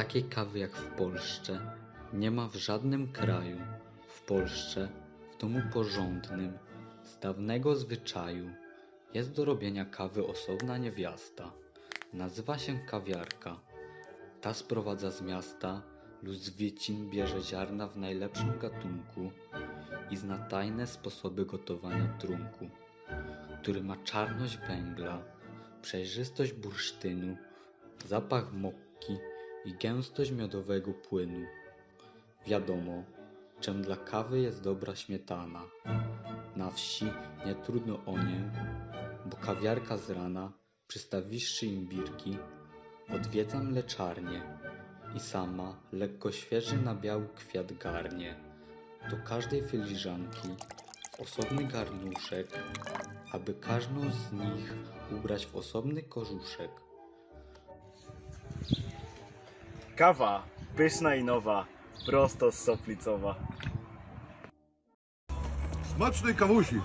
Takiej kawy jak w Polsce nie ma w żadnym kraju. W Polsce, w domu porządnym, z dawnego zwyczaju, jest do robienia kawy osobna niewiasta. Nazywa się kawiarka. Ta sprowadza z miasta lub z wycin bierze ziarna w najlepszym gatunku i zna tajne sposoby gotowania trunku, który ma czarność węgla, przejrzystość bursztynu, zapach mokki i gęstość miodowego płynu. Wiadomo, czym dla kawy jest dobra śmietana. Na wsi nie trudno o nię, bo kawiarka z rana, przystawiwszy imbirki, odwiedza mleczarnię i sama lekko świeży na biały kwiat garnie. Do każdej filiżanki osobny garnuszek, aby każdą z nich ubrać w osobny kożuszek. Kawa, pyszna i nowa, prosto z Soplicowa. Smacznej kawusi.